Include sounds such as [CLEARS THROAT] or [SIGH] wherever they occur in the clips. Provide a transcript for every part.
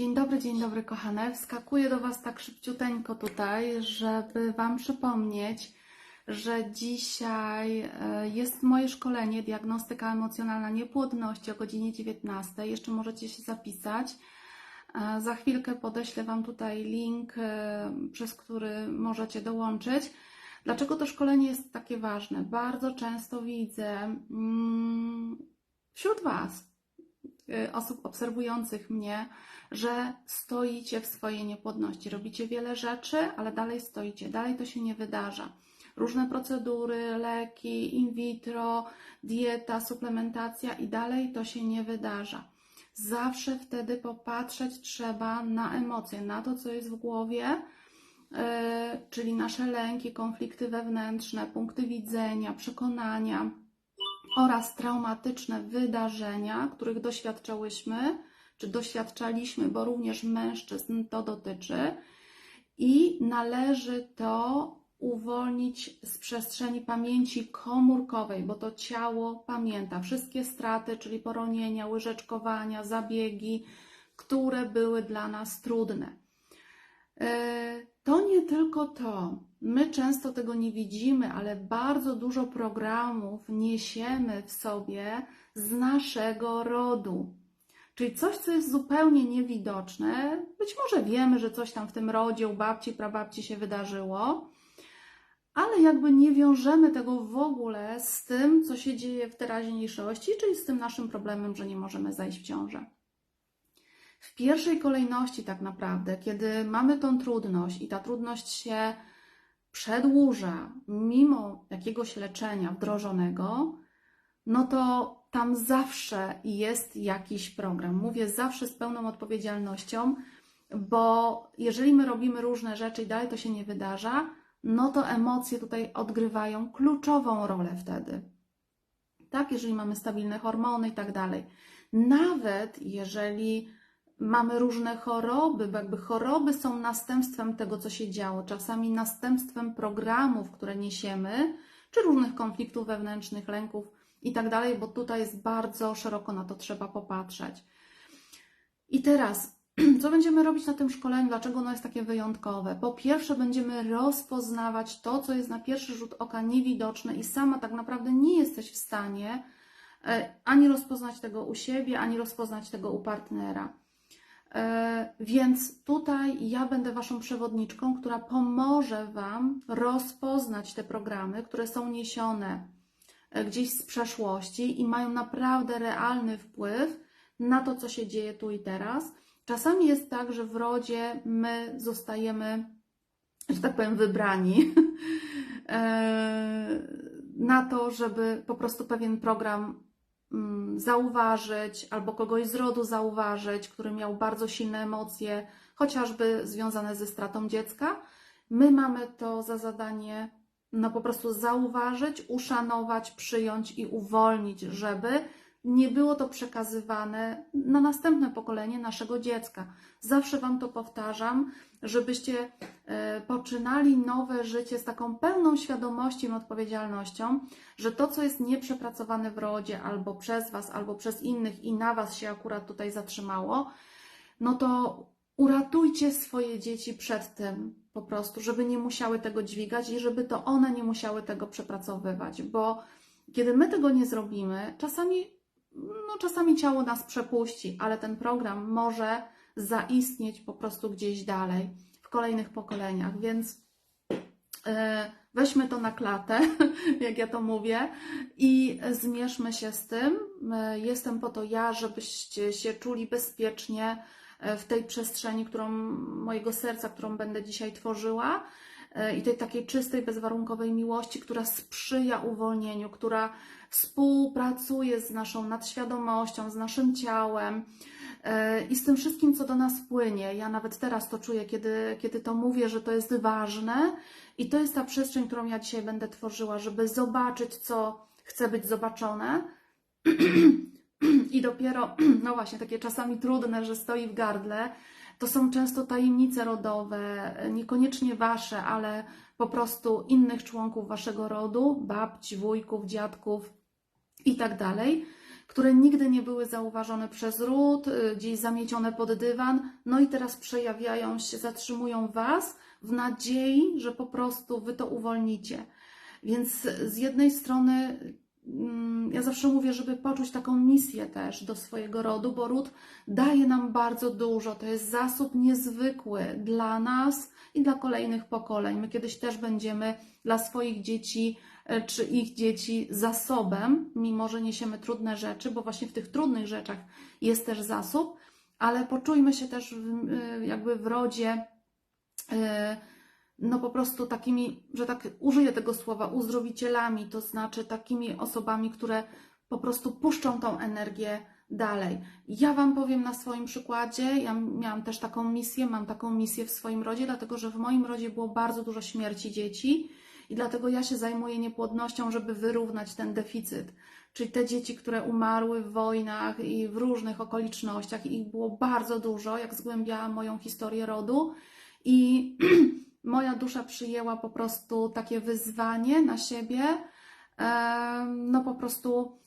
Dzień dobry, dzień dobry kochane. Wskakuję do Was tak szybciuteńko tutaj, żeby Wam przypomnieć, że dzisiaj e, jest moje szkolenie Diagnostyka emocjonalna niepłodności o godzinie 19. Jeszcze możecie się zapisać. E, Za chwilkę podeślę Wam tutaj link, e, przez który możecie dołączyć. Dlaczego to szkolenie jest takie ważne? Bardzo często widzę mm, wśród Was, osób obserwujących mnie, że stoicie w swojej niepłodności. Robicie wiele rzeczy, ale dalej stoicie, dalej to się nie wydarza. Różne procedury, leki, in vitro, dieta, suplementacja i dalej to się nie wydarza. Zawsze wtedy popatrzeć trzeba na emocje, na to, co jest w głowie, yy, czyli nasze lęki, konflikty wewnętrzne, punkty widzenia, przekonania oraz traumatyczne wydarzenia, których doświadczałyśmy, czy doświadczaliśmy, bo również mężczyzn to dotyczy, i należy to uwolnić z przestrzeni pamięci komórkowej, bo to ciało pamięta wszystkie straty, czyli poronienia, łyżeczkowania, zabiegi, które były dla nas trudne. E, To nie tylko to. My często tego nie widzimy, ale bardzo dużo programów niesiemy w sobie z naszego rodu. Czyli coś, co jest zupełnie niewidoczne. Być może wiemy, że coś tam w tym rodzie u babci, prababci się wydarzyło, ale jakby nie wiążemy tego w ogóle z tym, co się dzieje w teraźniejszości, czyli z tym naszym problemem, że nie możemy zajść w ciążę. W pierwszej kolejności, tak naprawdę, kiedy mamy tą trudność i ta trudność się przedłuża mimo jakiegoś leczenia wdrożonego, no to tam zawsze jest jakiś program. Mówię zawsze z pełną odpowiedzialnością, bo jeżeli my robimy różne rzeczy i dalej to się nie wydarza, no to emocje tutaj odgrywają kluczową rolę wtedy. Tak, jeżeli mamy stabilne hormony i tak dalej. Nawet jeżeli mamy różne choroby, bo jakby choroby są następstwem tego, co się działo, czasami następstwem programów, które niesiemy, czy różnych konfliktów wewnętrznych, lęków i tak dalej, bo tutaj jest bardzo szeroko na to trzeba popatrzeć. I teraz, [CLEARS THROAT] co będziemy robić na tym szkoleniu? Dlaczego ono jest takie wyjątkowe? Po pierwsze, będziemy rozpoznawać to, co jest na pierwszy rzut oka niewidoczne i sama tak naprawdę nie jesteś w stanie e, ani rozpoznać tego u siebie, ani rozpoznać tego u partnera. E, Więc tutaj ja będę Waszą przewodniczką, która pomoże Wam rozpoznać te programy, które są niesione e, gdzieś z przeszłości i mają naprawdę realny wpływ na to, co się dzieje tu i teraz. Czasami jest tak, że w rodzie my zostajemy, że tak powiem, wybrani [LAUGHS] e, na to, żeby po prostu pewien program zauważyć, albo kogoś z rodu zauważyć, który miał bardzo silne emocje, chociażby związane ze stratą dziecka. My mamy to za zadanie, no po prostu zauważyć, uszanować, przyjąć i uwolnić, żeby nie było to przekazywane na następne pokolenie naszego dziecka. Zawsze Wam to powtarzam, żebyście e, poczynali nowe życie z taką pełną świadomością i odpowiedzialnością, że to, co jest nieprzepracowane w rodzie, albo przez Was, albo przez innych i na Was się akurat tutaj zatrzymało, no to uratujcie swoje dzieci przed tym po prostu, żeby nie musiały tego dźwigać i żeby to one nie musiały tego przepracowywać, bo kiedy my tego nie zrobimy, czasami no czasami ciało nas przepuści, ale ten program może zaistnieć po prostu gdzieś dalej, w kolejnych pokoleniach, więc e, weźmy to na klatę, [LAUGHS] jak ja to mówię, i zmierzmy się z tym. E, Jestem po to ja, żebyście się czuli bezpiecznie e, w tej przestrzeni, którą mojego serca, którą będę dzisiaj tworzyła. E, I tej takiej czystej, bezwarunkowej miłości, która sprzyja uwolnieniu, która współpracuje z naszą nadświadomością, z naszym ciałem e, i z tym wszystkim, co do nas płynie. Ja nawet teraz to czuję, kiedy, kiedy to mówię, że to jest ważne i to jest ta przestrzeń, którą ja dzisiaj będę tworzyła, żeby zobaczyć, co chce być zobaczone. [CLEARS THROAT] I dopiero, [CLEARS THROAT] no właśnie, takie czasami trudne, że stoi w gardle, to są często tajemnice rodowe, niekoniecznie wasze, ale po prostu innych członków waszego rodu, babci, wujków, dziadków i tak które nigdy nie były zauważone przez ród, y, gdzieś zamiecione pod dywan, no i teraz przejawiają się, zatrzymują Was w nadziei, że po prostu Wy to uwolnicie. Więc z jednej strony ja zawsze mówię, żeby poczuć taką misję też do swojego rodu, bo ród daje nam bardzo dużo. To jest zasób niezwykły dla nas i dla kolejnych pokoleń. My kiedyś też będziemy dla swoich dzieci e, czy ich dzieci zasobem, mimo że niesiemy trudne rzeczy, bo właśnie w tych trudnych rzeczach jest też zasób, ale poczujmy się też w, e, jakby w rodzie e, no po prostu takimi, że tak użyję tego słowa, uzdrowicielami, to znaczy takimi osobami, które po prostu puszczą tą energię dalej. Ja Wam powiem na swoim przykładzie, ja miałam też taką misję, mam taką misję w swoim rodzie, dlatego że w moim rodzie było bardzo dużo śmierci dzieci i dlatego ja się zajmuję niepłodnością, żeby wyrównać ten deficyt. Czyli te dzieci, które umarły w wojnach i w różnych okolicznościach, ich było bardzo dużo, jak zgłębiałam moją historię rodu i [CLEARS THROAT] moja dusza przyjęła po prostu takie wyzwanie na siebie, no po prostu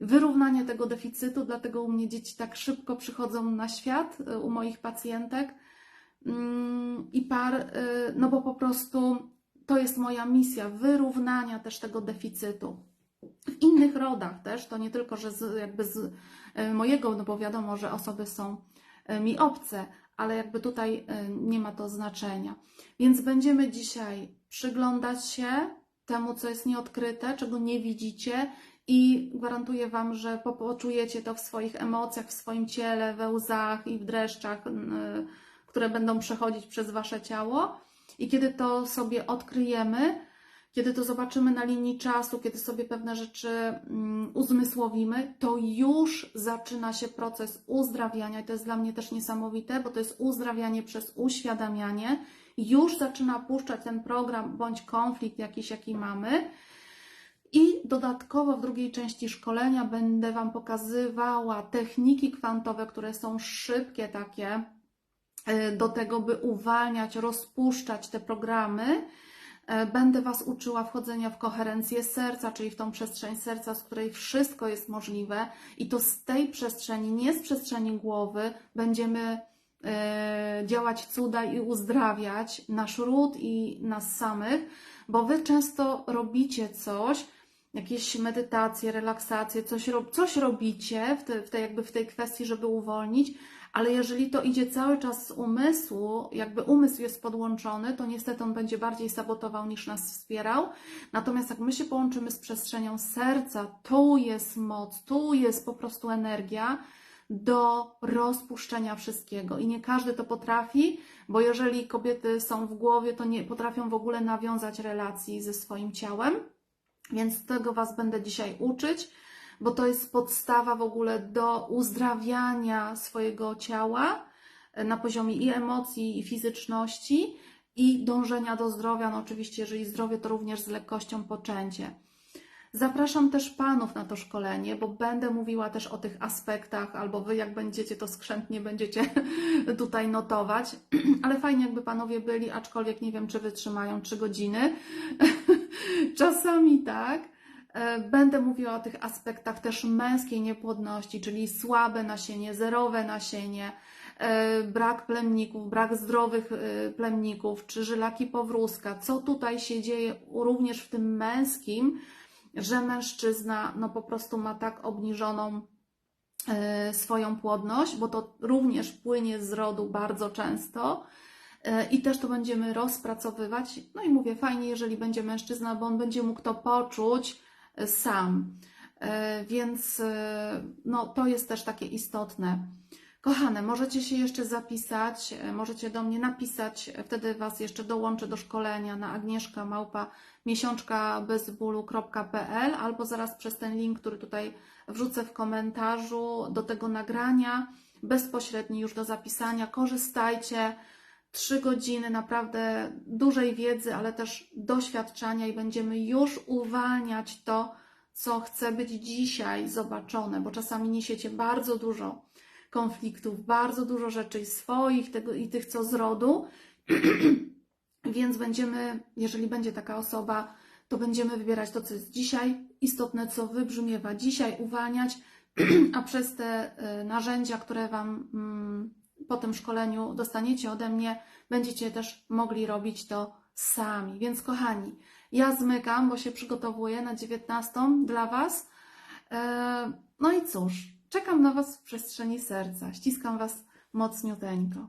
wyrównanie tego deficytu, dlatego u mnie dzieci tak szybko przychodzą na świat, y, u moich pacjentek Mm, i par, y, no bo po prostu to jest moja misja wyrównania też tego deficytu. W innych rodach też, to nie tylko, że z, jakby z y, mojego, no bo wiadomo, że osoby są mi obce, ale jakby tutaj y, nie ma to znaczenia. Więc będziemy dzisiaj przyglądać się temu, co jest nieodkryte, czego nie widzicie i gwarantuję Wam, że po- poczujecie to w swoich emocjach, w swoim ciele, we łzach i w dreszczach, y, które będą przechodzić przez Wasze ciało. I kiedy to sobie odkryjemy, kiedy to zobaczymy na linii czasu, kiedy sobie pewne rzeczy mm, uzmysłowimy, to już zaczyna się proces uzdrawiania. I to jest dla mnie też niesamowite, bo to jest uzdrawianie przez uświadamianie. Już zaczyna puszczać ten program bądź konflikt jakiś, jaki mamy. I dodatkowo w drugiej części szkolenia będę Wam pokazywała techniki kwantowe, które są szybkie takie e, do tego, by uwalniać, rozpuszczać te programy. E, Będę Was uczyła wchodzenia w koherencję serca, czyli w tą przestrzeń serca, z której wszystko jest możliwe, i to z tej przestrzeni, nie z przestrzeni głowy, będziemy e, działać cuda i uzdrawiać nasz ród i nas samych, bo Wy często robicie coś, jakieś medytacje, relaksacje, coś, coś robicie w, te, w, tej, jakby w tej kwestii, żeby uwolnić, ale jeżeli to idzie cały czas z umysłu, jakby umysł jest podłączony, to niestety on będzie bardziej sabotował niż nas wspierał. Natomiast jak my się połączymy z przestrzenią serca, tu jest moc, tu jest po prostu energia do rozpuszczenia wszystkiego. I nie każdy to potrafi, bo jeżeli kobiety są w głowie, to nie potrafią w ogóle nawiązać relacji ze swoim ciałem. Więc tego Was będę dzisiaj uczyć, bo to jest podstawa w ogóle do uzdrawiania swojego ciała e, na poziomie i emocji, i fizyczności, i dążenia do zdrowia. No oczywiście, jeżeli zdrowie, to również z lekkością poczęcie. Zapraszam też Panów na to szkolenie, bo będę mówiła też o tych aspektach, albo Wy jak będziecie, to skrzętnie będziecie [LAUGHS] tutaj notować. [CLEARS THROAT] Ale fajnie, jakby Panowie byli, aczkolwiek nie wiem, czy wytrzymają 3 godziny. [LAUGHS] Czasami tak. E, Będę mówiła o tych aspektach też męskiej niepłodności, czyli słabe nasienie, zerowe nasienie, e, brak plemników, brak zdrowych e, plemników, czy żylaki powrózka. Co tutaj się dzieje również w tym męskim, że mężczyzna no po prostu ma tak obniżoną swoją płodność, bo to również płynie z rodu bardzo często. E, I też to będziemy rozpracowywać. No i mówię, fajnie, jeżeli będzie mężczyzna, bo on będzie mógł to poczuć e, sam. E, Więc no, to jest też takie istotne. Kochane, możecie się jeszcze zapisać, możecie do mnie napisać, wtedy Was jeszcze dołączę do szkolenia na agnieszka małpa miesiączkabezbólu.pl albo zaraz przez ten link, który tutaj wrzucę w komentarzu do tego nagrania, bezpośredni już do zapisania. Korzystajcie. Trzy godziny naprawdę dużej wiedzy, ale też doświadczenia i będziemy już uwalniać to, co chce być dzisiaj zobaczone, bo czasami niesiecie bardzo dużo konfliktów, bardzo dużo rzeczy swoich tego, i tych, co z rodu. [CLEARS THROAT] Więc będziemy, jeżeli będzie taka osoba, to będziemy wybierać to, co jest dzisiaj istotne, co wybrzmiewa dzisiaj, uwalniać [CLEARS THROAT] a przez te y, narzędzia, które Wam mm, po tym szkoleniu dostaniecie ode mnie, będziecie też mogli robić to sami. Więc kochani, ja zmykam, bo się przygotowuję na 19 dla Was. E, No i cóż, czekam na Was w przestrzeni serca. Ściskam Was mocniuteńko.